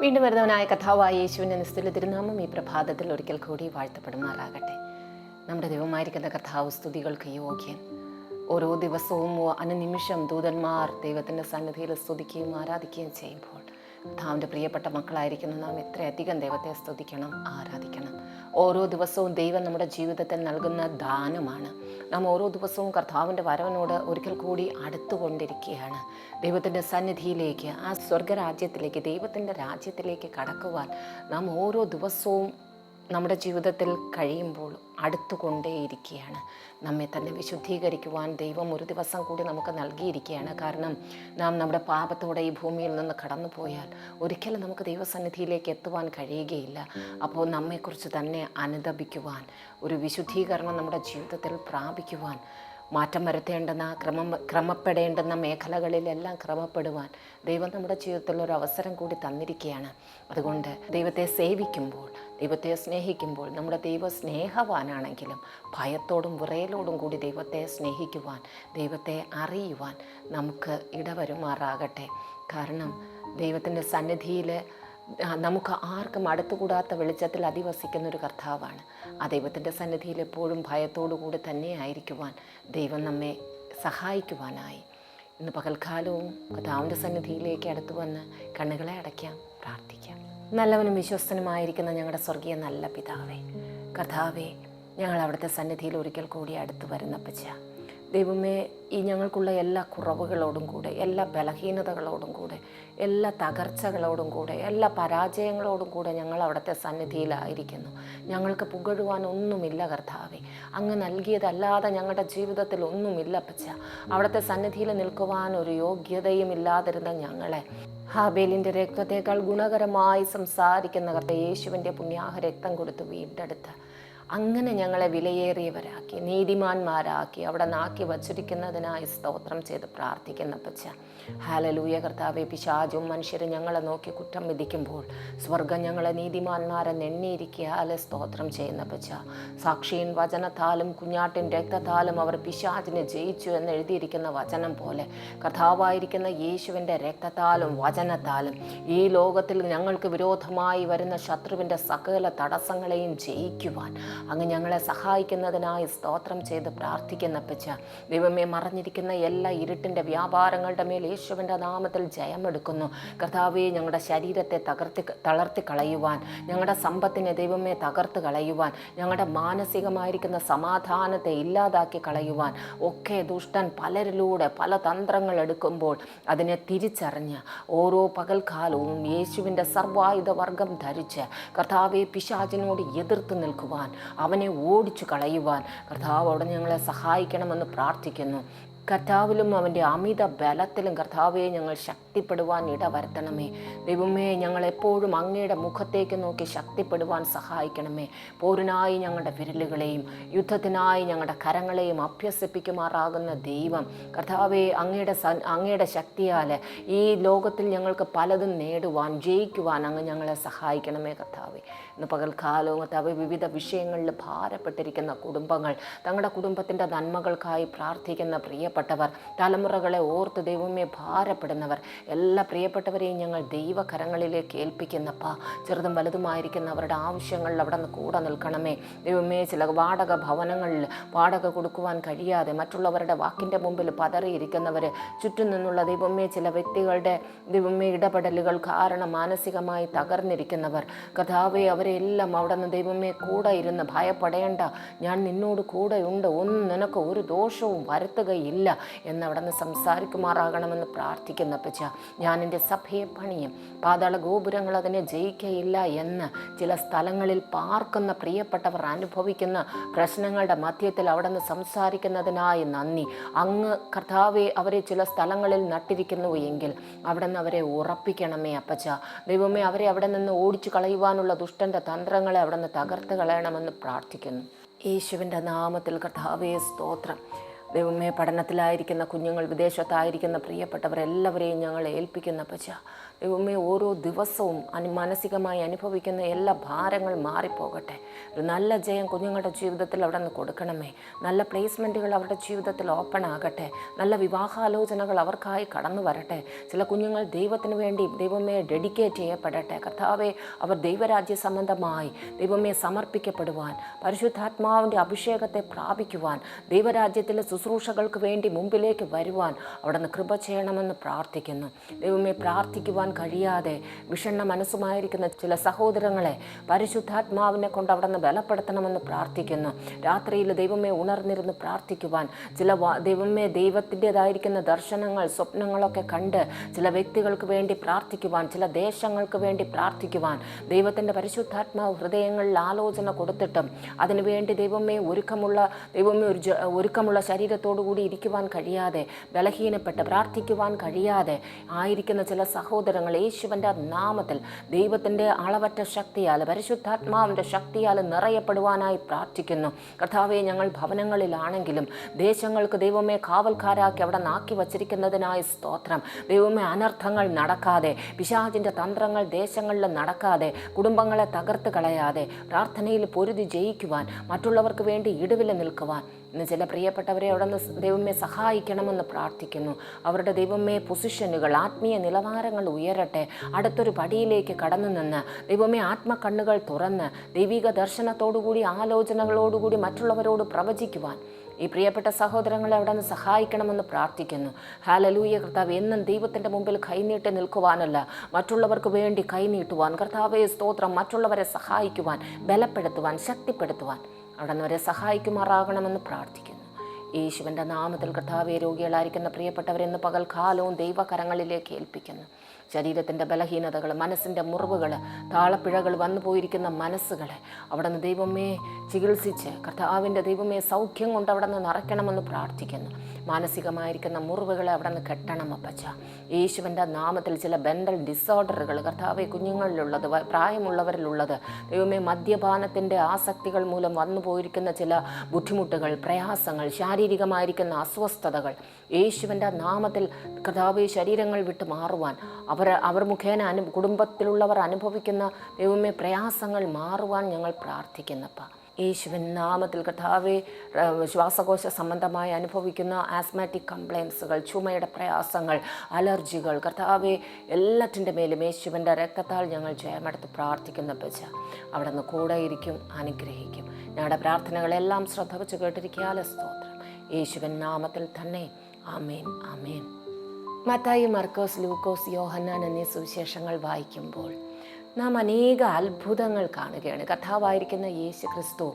വീണ്ടും വരുന്നവനായ കഥാവായ യേശുവിന്റെ നിസ്തുല തിരുനാമം ഈ പ്രഭാതത്തിൽ ഒരിക്കൽ കൂടി വാഴ്ത്തപ്പെടുമാറാകട്ടെ നമ്മുടെ ദൈവമായിരിക്കുന്ന കഥാവ് സ്തുതികൾക്ക് യോഗ്യൻ. ഓരോ ദിവസവും അനുനിമിഷം ദൂതന്മാർ ദൈവത്തിന്റെ സന്നിധിയിൽ സ്തുതിക്കുകയും ആരാധിക്കുകയും ചെയ്യുമ്പോൾ കഥാവിന്റെ പ്രിയപ്പെട്ട മക്കളായിരിക്കുന്ന നാം ഇത്രയധികം ദൈവത്തെ സ്തുതിക്കണം ആരാധിക്കണം. ഓരോ ദിവസവും ദൈവം നമ്മുടെ ജീവിതത്തിൽ നൽകുന്ന ദാനമാണ്. നാം ഓരോ ദിവസവും കർത്താവിന്റെ വരവനോട് ഒരിക്കൽ കൂടി അടുത്തുകൊണ്ടിരിക്കുകയാണ്. ദൈവത്തിന്റെ സന്നിധിയിലേക്ക് ആ സ്വർഗരാജ്യത്തിലേക്ക് ദൈവത്തിന്റെ രാജ്യത്തിലേക്ക് കടക്കുവാൻ നാം ഓരോ ദിവസവും നമ്മുടെ ജീവിതത്തിൽ കഴിയുമ്പോൾ അടുത്തുകൊണ്ടേയിരിക്കുകയാണ്. നമ്മെ തന്നെ വിശുദ്ധീകരിക്കുവാൻ ദൈവം ഒരു ദിവസം കൂടി നമുക്ക് നൽകിയിരിക്കുകയാണ്. കാരണം നാം നമ്മുടെ പാപത്തോടെ ഈ ഭൂമിയിൽ നിന്ന് കടന്നു പോയാൽ ഒരിക്കലും നമുക്ക് ദൈവസന്നിധിയിലേക്ക് എത്തുവാൻ കഴിയുകയില്ല. അപ്പോൾ നമ്മെക്കുറിച്ച് തന്നെ അനുദപിക്കുവാൻ ഒരു വിശുദ്ധീകരണം നമ്മുടെ ജീവിതത്തിൽ പ്രാപിക്കുവാൻ മാറ്റം വരുത്തേണ്ടുന്ന ക്രമം ക്രമപ്പെടേണ്ടുന്ന മേഖലകളിലെല്ലാം ക്രമപ്പെടുവാൻ ദൈവം നമ്മുടെ ജീവിതത്തിൽ ഒരു അവസരം കൂടി തന്നിരിക്കുകയാണ്. അതുകൊണ്ട് ദൈവത്തെ സേവിക്കുമ്പോൾ ദൈവത്തെ സ്നേഹിക്കുമ്പോൾ നമ്മുടെ ദൈവ സ്നേഹവാനാണെങ്കിലും ഭയത്തോടും വിറയലോടും കൂടി ദൈവത്തെ സ്നേഹിക്കുവാൻ ദൈവത്തെ അറിയുവാൻ നമുക്ക് ഇടവരുമാറാകട്ടെ. കാരണം ദൈവത്തിന്റെ സന്നിധിയിൽ നമുക്ക് ആർക്കും അടുത്തുകൂടാത്ത വെളിച്ചത്തിൽ അധിവസിക്കുന്ന ഒരു കർത്താവാണ്. ആ ദൈവത്തിന്റെ സന്നിധിയിൽ എപ്പോഴും ഭയത്തോടു കൂടി തന്നെ ആയിരിക്കുവാൻ ദൈവം നമ്മെ സഹായിക്കുവാനായി. ഇന്ന് പകൽക്കാലവും കർത്താവിന്റെ സന്നിധിയിലേക്ക് അടുത്തു വന്ന് കണ്ണുകളെ അടയ്ക്കാം പ്രാർത്ഥിക്കാം. നല്ലവനും വിശ്വസ്തനുമായിരിക്കുന്ന ഞങ്ങളുടെ സ്വർഗീയ നല്ല പിതാവേ. കഥാവേ ഞങ്ങൾ അവിടുത്തെ സന്നിധിയിൽ ഒരിക്കൽ കൂടി അടുത്ത് വരുന്ന പച്ച ദൈവമേ ഈ ഞങ്ങൾക്കുള്ള എല്ലാ കുറവുകളോടും കൂടെ എല്ലാ ബലഹീനതകളോടും കൂടെ എല്ലാ തകർച്ചകളോടും കൂടെ എല്ലാ പരാജയങ്ങളോടും കൂടെ ഞങ്ങൾ അവിടുത്തെ സന്നിധിയിലായിരിക്കുന്നു. ഞങ്ങൾക്ക് പുകഴുവാൻ ഒന്നുമില്ല കർത്താവെ. അങ്ങ് നൽകിയതല്ലാതെ ഞങ്ങളുടെ ജീവിതത്തിൽ ഒന്നുമില്ല പച്ച അവിടുത്തെ സന്നിധിയിൽ നിൽക്കുവാൻ ഒരു യോഗ്യതയും ഇല്ലാതിരുന്ന ഞങ്ങളെ ഹാബേലിന്റെ രക്തത്തേക്കാൾ ഗുണകരമായി സംസാരിക്കുന്ന കർത്ത യേശുവിന്റെ പുണ്യാഹ രക്തം കൊടുത്ത് വീണ്ടെടുത്ത് അങ്ങനെ ഞങ്ങളെ വിലയേറിയവരാക്കി നീതിമാന്മാരാക്കി അവിടെ നാക്കി വച്ചിരിക്കുന്നതിനായി സ്തോത്രം ചെയ്ത് പ്രാർത്ഥിക്കുന്ന പച്ച ഹാലലൂയ കർത്താവെ പിശാചും മനുഷ്യരും ഞങ്ങളെ നോക്കി കുറ്റം വിധിക്കുമ്പോൾ സ്വർഗം ഞങ്ങളെ നീതിമാന്മാരെ നെണ്ണിയിരിക്കാലെ സ്തോത്രം ചെയ്യുന്ന പച്ച സാക്ഷിയൻ വചനത്താലും കുഞ്ഞാട്ടിൻ രക്തത്താലും അവർ പിശാചിനെ ജയിച്ചു എന്ന് എഴുതിയിരിക്കുന്ന വചനം പോലെ കഥാവായിരിക്കുന്ന യേശുവിന്റെ രക്തത്താലും വചനത്താലും ഈ ലോകത്തിൽ ഞങ്ങൾക്ക് വിരോധമായി വരുന്ന ശത്രുവിന്റെ സകല തടസ്സങ്ങളെയും ജയിക്കുവാൻ അങ്ങ് ഞങ്ങളെ സഹായിക്കുന്നതിനായി സ്തോത്രം ചെയ്ത് പ്രാർത്ഥിക്കുന്ന പച്ച ദൈവമേ മറഞ്ഞിരിക്കുന്ന എല്ലാ ഇരുട്ടിന്റെ വ്യാപാരങ്ങളുടെ മേൽ യേശുവിന്റെ നാമത്തിൽ ജയമെടുക്കുന്നു. കർത്താവെ ഞങ്ങളുടെ ശരീരത്തെ തകർത്തി തളർത്തി കളയുവാൻ ഞങ്ങളുടെ സമ്പത്തിനെ ദൈവമേ തകർത്ത് കളയുവാൻ ഞങ്ങളുടെ മാനസികമായിരിക്കുന്ന സമാധാനത്തെ ഇല്ലാതാക്കി കളയുവാൻ ഒക്കെ ദുഷ്ടൻ പലരിലൂടെ പല തന്ത്രങ്ങൾ എടുക്കുമ്പോൾ അതിനെ തിരിച്ചറിഞ്ഞ് ഓരോ പകൽക്കാലവും യേശുവിന്റെ സർവായുധ വർഗം ധരിച്ച് കർത്താവെ പിശാചിനോട് എതിർത്ത് നിൽക്കുവാൻ അവനെ ഓടിച്ചു കളയുവാൻ. കർത്താവ് അവിടെ ഞങ്ങളെ സഹായിക്കണമെന്ന് പ്രാർത്ഥിക്കുന്നു. കർത്താവിലും അവന്റെ അമിത ബലത്തിലും കർത്താവെ ഞങ്ങൾ ശക്തിപ്പെടുവാൻ ഇടവരുത്തണമേ. ദൈവമേ ഞങ്ങൾ എപ്പോഴും അങ്ങയുടെ മുഖത്തേക്ക് നോക്കി ശക്തിപ്പെടുവാൻ സഹായിക്കണമേ. പോരിനായി ഞങ്ങളുടെ വിരലുകളെയും യുദ്ധത്തിനായി ഞങ്ങളുടെ കരങ്ങളെയും അഭ്യസിപ്പിക്കുമാറാകുന്ന ദൈവം കർത്താവെ അങ്ങയുടെ സ- അങ്ങയുടെ ശക്തിയാൽ ഈ ലോകത്തിൽ ഞങ്ങൾക്ക് പലതും നേടുവാൻ ജയിക്കുവാൻ അങ്ങ് ഞങ്ങളെ സഹായിക്കണമേ കർത്താവെ. ഇന്ന് പകൽക്കാലവും കർത്താവ് വിവിധ വിഷയങ്ങളിൽ ഭാരപ്പെട്ടിരിക്കുന്ന കുടുംബങ്ങൾ തങ്ങളുടെ കുടുംബത്തിന്റെ നന്മകൾക്കായി പ്രാർത്ഥിക്കുന്ന പ്രിയപ്പെട്ടവർ തലമുറകളെ ഓർത്ത് ദൈവമേ ഭാരപ്പെടുന്നവർ എല്ലാ പ്രിയപ്പെട്ടവരെയും ഞങ്ങൾ ദൈവകരങ്ങളിലേക്ക് ഏൽപ്പിക്കുന്നപ്പ ചെറുതും വലുതുമായിരിക്കുന്ന അവരുടെ ആവശ്യങ്ങളിൽ അവിടെ നിന്ന് കൂടെ നിൽക്കണമേ. ദൈവമേ ചില വാടക ഭവനങ്ങളിൽ വാടക കൊടുക്കുവാൻ കഴിയാതെ മറ്റുള്ളവരുടെ വാക്കിന്റെ മുമ്പിൽ പതറിയിരിക്കുന്നവർ ചുറ്റും നിന്നുള്ള ദൈവമേ ചില വ്യക്തികളുടെ ദൈവമേ ഇടപെടലുകൾ കാരണം മാനസികമായി തകർന്നിരിക്കുന്നവർ കഥാവെ അവരെല്ലാം അവിടെ നിന്ന് ദൈവമേ കൂടെ ഇരുന്ന് ഭയപ്പെടേണ്ട. ഞാൻ നിന്നോട് കൂടെയുണ്ട്. ഒന്നും നിനക്ക് ഒരു ദോഷവും വരുത്തുകയില്ല. എന്ന് അവിടെ നിന്ന് സംസാരിക്കുമാറാകണമെന്ന് പ്രാർത്ഥിക്കുന്ന പച്ച ഞാൻ എന്റെ സഭയെ പണിയും. പാതാള ഗോപുരങ്ങൾ അതിനെ ജയിക്കയില്ല എന്ന് ചില സ്ഥലങ്ങളിൽ പാർക്കുന്ന പ്രിയപ്പെട്ടവർ അനുഭവിക്കുന്ന പ്രശ്നങ്ങളുടെ മധ്യത്തിൽ അവിടെ നിന്ന് സംസാരിക്കുന്നതിനായി നന്ദി. അങ്ങ് കർത്താവെ അവരെ ചില സ്ഥലങ്ങളിൽ നട്ടിരിക്കുന്നു എങ്കിൽ അവിടെ നിന്ന് അവരെ ഉറപ്പിക്കണമേ അപ്പച്ച. ദൈവമേ അവരെ അവിടെ നിന്ന് ഓടിച്ചു കളയുവാനുള്ള ദുഷ്ടന്റെ തന്ത്രങ്ങളെ അവിടെ നിന്ന് തകർത്ത് കളയണമെന്ന് പ്രാർത്ഥിക്കുന്നു. യേശുവിന്റെ നാമത്തിൽ കർത്താവേ സ്തോത്രം. ദൈവമേ പഠനത്തിലായിരിക്കുന്ന കുഞ്ഞുങ്ങൾ വിദേശത്തായിരിക്കുന്ന പ്രിയപ്പെട്ടവരെല്ലാവരെയും ഞങ്ങൾ ഏൽപ്പിക്കുന്ന പച്ച ദൈവമേ ഓരോ ദിവസവും അനു മാനസികമായി അനുഭവിക്കുന്ന എല്ലാ ഭാരങ്ങൾ മാറിപ്പോകട്ടെ. ഒരു നല്ല ജയം കുഞ്ഞുങ്ങളുടെ ജീവിതത്തിൽ അവിടെ നിന്ന് കൊടുക്കണമേ. നല്ല പ്ലേസ്മെന്റുകൾ അവരുടെ ജീവിതത്തിൽ ഓപ്പൺ ആകട്ടെ. നല്ല വിവാഹാലോചനകൾ അവർക്കായി കടന്നു വരട്ടെ. ചില കുഞ്ഞുങ്ങൾ ദൈവത്തിന് വേണ്ടി ദൈവമേ ഡെഡിക്കേറ്റ് ചെയ്യപ്പെടട്ടെ. കർത്താവെ അവർ ദൈവരാജ്യ സംബന്ധമായി ദൈവമേ സമർപ്പിക്കപ്പെടുവാൻ പരിശുദ്ധാത്മാവിന്റെ അഭിഷേകത്തെ പ്രാപിക്കുവാൻ ദൈവരാജ്യത്തിലെ ശുശ്രൂഷകൾക്ക് വേണ്ടി മുമ്പിലേക്ക് വരുവാൻ അവിടുന്ന് കൃപ ചെയ്യണമെന്ന് പ്രാർത്ഥിക്കുന്നു. ദൈവമേ പ്രാർത്ഥിക്കുവാൻ കഴിയാതെ വിഷണ്ണ മനസ്സുമായിരിക്കുന്ന ചില സഹോദരങ്ങളെ പരിശുദ്ധാത്മാവിനെ കൊണ്ട് അവിടുന്ന് ബലപ്പെടുത്തണമെന്ന് പ്രാർത്ഥിക്കുന്നു. രാത്രിയിൽ ദൈവമേ ഉണർന്നിരുന്ന് പ്രാർത്ഥിക്കുവാൻ ചില ദൈവമേ ദൈവത്തിന്റെതായിരിക്കുന്ന ദർശനങ്ങൾ സ്വപ്നങ്ങളൊക്കെ കണ്ട് ചില വ്യക്തികൾക്ക് വേണ്ടി പ്രാർത്ഥിക്കുവാൻ ചില ദേശങ്ങൾക്ക് വേണ്ടി പ്രാർത്ഥിക്കുവാൻ ദൈവത്തിന്റെ പരിശുദ്ധാത്മാവ് ഹൃദയങ്ങളിൽ ആലോചന കൊടുത്തിട്ടും അതിനുവേണ്ടി ദൈവമേ ഒരുക്കമുള്ള ദൈവമേ ഒരു ഒരുക്കമുള്ള ശരീരത്തോടു കൂടി ഇരിക്കുവാൻ കഴിയാതെ ബലഹീനപ്പെട്ട് പ്രാർത്ഥിക്കുവാൻ കഴിയാതെ ആയിരിക്കുന്ന ചില സഹോദരങ്ങൾ യേശുവിന്റെ നാമത്തിൽ ദൈവത്തിന്റെ അളവറ്റ ശക്തിയാൽ പരിശുദ്ധാത്മാവിന്റെ ശക്തിയാൽ നിറയപ്പെടുവാനായി പ്രാർത്ഥിക്കുന്നു. കർത്താവെ ഞങ്ങൾ ഭവനങ്ങളിലാണെങ്കിലും ദേശങ്ങൾക്ക് ദൈവമേ കാവൽക്കാരാക്കി അവിടെ നാക്കി വച്ചിരിക്കുന്നതിനായി സ്തോത്രം. ദൈവമേ അനർത്ഥങ്ങൾ നടക്കാതെ പിശാചിന്റെ തന്ത്രങ്ങൾ ദേശങ്ങളിൽ നടക്കാതെ കുടുംബങ്ങളെ തകർത്ത് കളയാതെ പ്രാർത്ഥനയിൽ പൊരുതി ജയിക്കുവാൻ മറ്റുള്ളവർക്ക് വേണ്ടി ഇടുവില നിൽക്കുവാൻ ചില പ്രിയപ്പെട്ടവരെ അവിടെ നിന്ന് ദൈവമേ സഹായിക്കണമെന്ന് പ്രാർത്ഥിക്കുന്നു. അവരുടെ ദൈവമേ പൊസിഷനുകൾ ആത്മീയ നിലവാരങ്ങൾ ഉയരട്ടെ. അടുത്തൊരു പടിയിലേക്ക് കടന്നു നിന്ന് ദൈവമേ ആത്മക്കണ്ണുകൾ തുറന്ന് ദൈവിക ദർശനത്തോടുകൂടി ആലോചനകളോടുകൂടി മറ്റുള്ളവരോട് പ്രവചിക്കുവാൻ ഈ പ്രിയപ്പെട്ട സഹോദരങ്ങളെ അവിടെ നിന്ന് സഹായിക്കണമെന്ന് പ്രാർത്ഥിക്കുന്നു. ഹാലലൂയ കർത്താവ് എന്നും ദൈവത്തിന്റെ മുമ്പിൽ കൈനീട്ടി നിൽക്കുവാനല്ല മറ്റുള്ളവർക്ക് വേണ്ടി കൈനീട്ടുവാൻ. കർത്താവെ സ്തോത്രം മറ്റുള്ളവരെ സഹായിക്കുവാൻ ബലപ്പെടുത്തുവാൻ ശക്തിപ്പെടുത്തുവാൻ. അവിടെ നിന്ന് അവരെ സഹായിക്കുമാറാകണമെന്ന് പ്രാർത്ഥിക്കുന്നു. യേശുവിന്റെ നാമത്തിൽ കർത്താവെ രോഗികളായിരിക്കുന്ന പ്രിയപ്പെട്ടവരെന്ന് പകൽക്കാലവും ദൈവകരങ്ങളിലേക്ക് ഏൽപ്പിക്കുന്നു. ശരീരത്തിന്റെ ബലഹീനതകൾ മനസ്സിന്റെ മുറിവുകൾ താളപ്പിഴകൾ വന്നു പോയിരിക്കുന്ന മനസ്സുകളെ അവിടെ നിന്ന് ദൈവമേ ചികിത്സിച്ച് കർത്താവിന്റെ ദൈവമേ സൗഖ്യം കൊണ്ട് അവിടെ നിന്ന് നിറയ്ക്കണമെന്ന് പ്രാർത്ഥിക്കുന്നു. മാനസികമായിരിക്കുന്ന മുറിവുകളെ അവിടെ നിന്ന് കെട്ടണം അപ്പച്ച. യേശുവിന്റെ നാമത്തിൽ ചില ബെൻഡൽ ഡിസോർഡറുകൾ കർത്താവെ കുഞ്ഞുങ്ങളിലുള്ളത് പ്രായമുള്ളവരിലുള്ളത് ദൈവമേ മദ്യപാനത്തിന്റെ ആസക്തികൾ മൂലം വന്നു പോയിരിക്കുന്ന ചില ബുദ്ധിമുട്ടുകൾ പ്രയാസങ്ങൾ ശാരീരികമായിരിക്കുന്ന അസ്വസ്ഥതകൾ. യേശുവിന്റെ നാമത്തിൽ കർത്താവെ ശരീരങ്ങൾ വിട്ട് മാറുവാൻ അവർ അവർ മുഖേന അനു കുടുംബത്തിലുള്ളവർ അനുഭവിക്കുന്ന ദൈവമേ പ്രയാസങ്ങൾ മാറുവാൻ ഞങ്ങൾ പ്രാർത്ഥിക്കുന്നപ്പ. യേശുവിൻ നാമത്തിൽ കഥാവേ ശ്വാസകോശ സംബന്ധമായി അനുഭവിക്കുന്ന ആസ്മാറ്റിക് കംപ്ലയിൻസുകൾ ചുമയുടെ പ്രയാസങ്ങൾ അലർജികൾ കർത്താവെ എല്ലാറ്റിന്റെ മേലും യേശുവിന്റെ രക്തത്താൽ ഞങ്ങൾ ജയമെടുത്ത് പ്രാർത്ഥിക്കുന്ന പച്ച അവിടെ നിന്ന് കൂടെ ഇരിക്കും അനുഗ്രഹിക്കും. ഞങ്ങളുടെ പ്രാർത്ഥനകളെല്ലാം ശ്രദ്ധ വെച്ച് കേട്ടിരിക്കാലോ സ്തോത്രം. യേശുവിൻ നാമത്തിൽ തന്നെ. ആമേൻ ആമേൻ. മത്തായി മർക്കോസ് ലൂക്കോസ് യോഹന്നാൻ എന്നീ സുവിശേഷങ്ങൾ വായിക്കുമ്പോൾ നാം അനേക അത്ഭുതങ്ങൾ കാണുകയാണ്. കഥാവായിരിക്കുന്ന യേശു ക്രിസ്തു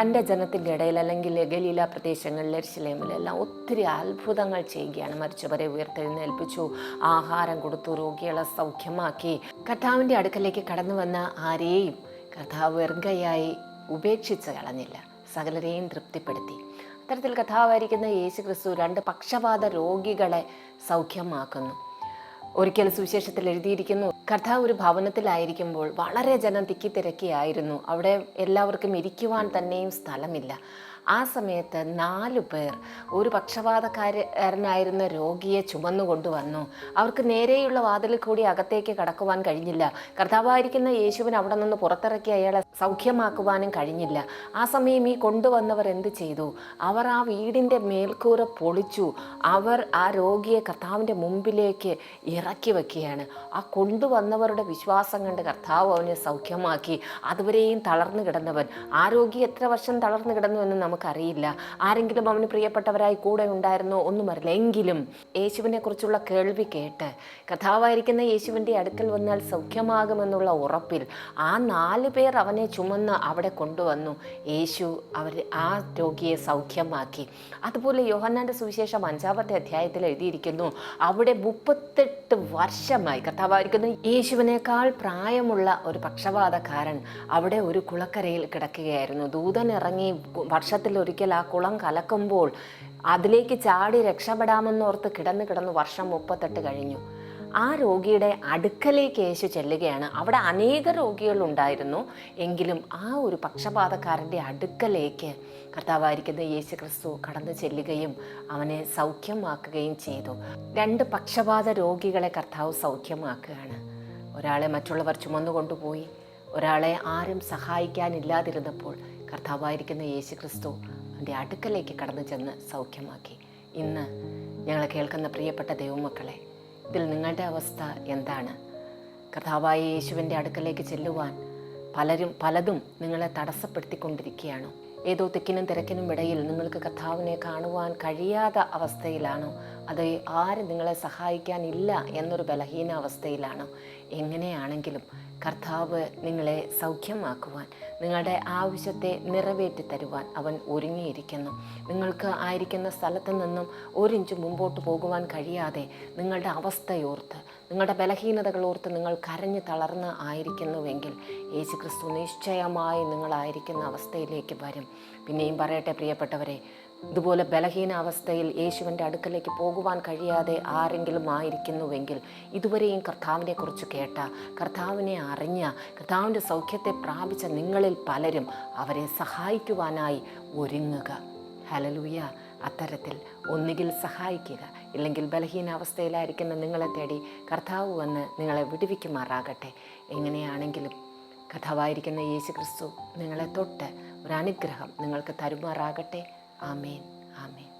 തന്റെ ജനത്തിന്റെ ഇടയിൽ അല്ലെങ്കിൽ ഗലീല പ്രദേശങ്ങളിൽ എരിശിലേമിലെല്ലാം ഒത്തിരി അത്ഭുതങ്ങൾ ചെയ്യുകയാണ്. മരിച്ചവരെ ഉയർത്തെഴുന്നേൽപ്പിച്ചു ആഹാരം കൊടുത്തു രോഗികളെ സൗഖ്യമാക്കി. കർത്താവിന്റെ അടുക്കലേക്ക് കടന്നു വന്ന ആരെയും കർത്താവ് വെറുങ്കയായി ഉപേക്ഷിച്ച് കളഞ്ഞില്ല. സകലരെയും തൃപ്തിപ്പെടുത്തി. അത്തരത്തിൽ കഥാവായിരിക്കുന്ന യേശു ക്രിസ്തു രണ്ട് പക്ഷപാത രോഗികളെ സൗഖ്യമാക്കുന്നു. ഒരിക്കൽ സുവിശേഷത്തിൽ എഴുതിയിരിക്കുന്നു കഥ ഒരു ഭവനത്തിലായിരിക്കുമ്പോൾ വളരെ ജനം തിക്കി തിരക്കിയായിരുന്നു അവിടെ എല്ലാവർക്കും ഇരിക്കുവാൻ തന്നെയും സ്ഥലമില്ല. ആ സമയത്ത് നാലു പേർ ഒരു പക്ഷപാതക്കാരനായിരുന്ന രോഗിയെ ചുമന്നുകൊണ്ടുവന്നു അവർക്ക് നേരെയുള്ള വാതിലിൽ കൂടി അകത്തേക്ക് കടക്കുവാൻ കഴിഞ്ഞില്ല. കർത്താവായിരിക്കുന്ന യേശുവിന് അവിടെ നിന്ന് പുറത്തിറക്കി അയാളെ സൗഖ്യമാക്കുവാനും കഴിഞ്ഞില്ല. ആ സമയം ഈ കൊണ്ടുവന്നവർ എന്ത് ചെയ്തു? അവർ ആ വീടിന്റെ മേൽക്കൂര പൊളിച്ചു. അവർ ആ രോഗിയെ കർത്താവിന്റെ മുമ്പിലേക്ക് ഇറക്കി വെക്കുകയാണ്. ആ കൊണ്ടുവന്നവരുടെ വിശ്വാസം കണ്ട് കർത്താവ് അവനെ സൗഖ്യമാക്കി. അതുവരെയും തളർന്നു കിടന്നവൻ. ആ രോഗി എത്ര വർഷം തളർന്നു കിടന്നു എന്ന് നമുക്കറിയില്ല. ആരെങ്കിലും അവന് പ്രിയപ്പെട്ടവരായി കൂടെ ഉണ്ടായിരുന്നോ ഒന്നും അറിയില്ല. എങ്കിലും യേശുവിനെ കുറിച്ചുള്ള കേൾവി കേട്ട് കഥാവായിരിക്കുന്ന യേശുവിന്റെ അടുക്കൽ വന്നാൽ സൗഖ്യമാകുമെന്നുള്ള ഉറപ്പിൽ ആ നാല് പേർ അവനെ ചുമന്ന് അവിടെ കൊണ്ടുവന്നു. യേശു അവർ ആ രോഗിയെ സൗഖ്യമാക്കി. അതുപോലെ യോഹന്നാന്റെ സുവിശേഷം അഞ്ചാമത്തെ അധ്യായത്തിൽ എഴുതിയിരിക്കുന്നു അവിടെ മുപ്പത്തെട്ട് വർഷമായി കഥാവായിരിക്കുന്ന യേശുവിനേക്കാൾ പ്രായമുള്ള ഒരു പക്ഷപാതക്കാരൻ അവിടെ ഒരു കുളക്കരയിൽ കിടക്കുകയായിരുന്നു. ദൂതൻ ഇറങ്ങി വർഷത്തിൽ ഒരിക്കൽ ആ കുളം കലക്കുമ്പോൾ അതിലേക്ക് ചാടി രക്ഷപ്പെടാമെന്നോർത്ത് കിടന്ന് കിടന്ന് വർഷം മുപ്പത്തെട്ട് കഴിഞ്ഞു. ആ രോഗിയുടെ അടുക്കലേക്ക് യേശു ചെല്ലുകയാണ്. അവിടെ അനേക രോഗികളുണ്ടായിരുന്നു. എങ്കിലും ആ ഒരു പക്ഷപാതക്കാരന്റെ അടുക്കലേക്ക് കർത്താവായിരിക്കുന്ന യേശു ക്രിസ്തു കടന്നു ചെല്ലുകയും അവനെ സൗഖ്യമാക്കുകയും ചെയ്തു. രണ്ട് പക്ഷപാത രോഗികളെ കർത്താവ് സൗഖ്യമാക്കുകയാണ്. ഒരാളെ മറ്റുള്ളവർ ചുമന്നു കൊണ്ടുപോയി ഒരാളെ ആരും സഹായിക്കാനില്ലാതിരുന്നപ്പോൾ കർത്താവായിരിക്കുന്ന യേശു ക്രിസ്തു അവന്റെ അടുക്കലേക്ക് കടന്നു ചെന്ന് സൗഖ്യമാക്കി. ഇന്ന് ഞങ്ങൾ കേൾക്കുന്ന പ്രിയപ്പെട്ട ദൈവമക്കളെ ഇതിൽ നിങ്ങളുടെ അവസ്ഥ എന്താണ്? കർത്താവായ യേശുവിന്റെ അടുക്കലേക്ക് ചെല്ലുവാൻ പലരും പലതും നിങ്ങളെ തടസ്സപ്പെടുത്തിക്കൊണ്ടിരിക്കുകയാണോ? ഏതോ തെക്കിനും തിരക്കിനും ഇടയിൽ നിങ്ങൾക്ക് കർത്താവിനെ കാണുവാൻ കഴിയാത്ത അവസ്ഥയിലാണോ? അതോ ആരും നിങ്ങളെ സഹായിക്കാനില്ല എന്നൊരു ബലഹീന അവസ്ഥയിലാണോ എങ്ങനെയാണെങ്കിലും കർത്താവ് നിങ്ങളെ സൗഖ്യമാക്കുവാൻ നിങ്ങളുടെ ആവശ്യത്തെ നിറവേറ്റി തരുവാൻ അവൻ ഒരുങ്ങിയിരിക്കുന്നു. നിങ്ങൾക്ക് ആയിരിക്കുന്ന സ്ഥലത്ത് നിന്നും ഒരിഞ്ച് മുമ്പോട്ട് പോകുവാൻ കഴിയാതെ നിങ്ങളുടെ അവസ്ഥയോർത്ത് നിങ്ങളുടെ ബലഹീനതകൾ ഓർത്ത് നിങ്ങൾ കരഞ്ഞു തളർന്ന് ആയിരിക്കുന്നുവെങ്കിൽ യേശു ക്രിസ്തു നിശ്ചയമായി നിങ്ങളായിരിക്കുന്ന അവസ്ഥയിലേക്ക് വരും. പിന്നെയും പറയട്ടെ പ്രിയപ്പെട്ടവരെ ഇതുപോലെ ബലഹീന അവസ്ഥയിൽ യേശുവിന്റെ അടുക്കലേക്ക് പോകുവാൻ കഴിയാതെ ആരെങ്കിലും ആയിരിക്കുന്നുവെങ്കിൽ ഇതുവരെയും കർത്താവിനെക്കുറിച്ച് കേട്ട കർത്താവിനെ അറിഞ്ഞ കർത്താവിന്റെ സൗഖ്യത്തെ പ്രാപിച്ച നിങ്ങളിൽ പലരും അവരെ സഹായിക്കുവാനായി ഒരുങ്ങുക. ഹലലൂയ അത്തരത്തിൽ ഒന്നുകിൽ സഹായിക്കുക ഇല്ലെങ്കിൽ ബലഹീനാവസ്ഥയിലായിരിക്കുന്ന നിങ്ങളെ തേടി കർത്താവ് വന്ന് നിങ്ങളെ വിടുവിക്കുമാറാകട്ടെ. എങ്ങനെയാണെങ്കിലും കഥാവായിരിക്കുന്ന യേശു ക്രിസ്തു നിങ്ങളെ തൊട്ട് ഒരു അനുഗ്രഹം നിങ്ങൾക്ക് തരുമാറാകട്ടെ. ആമേൻ ആമേൻ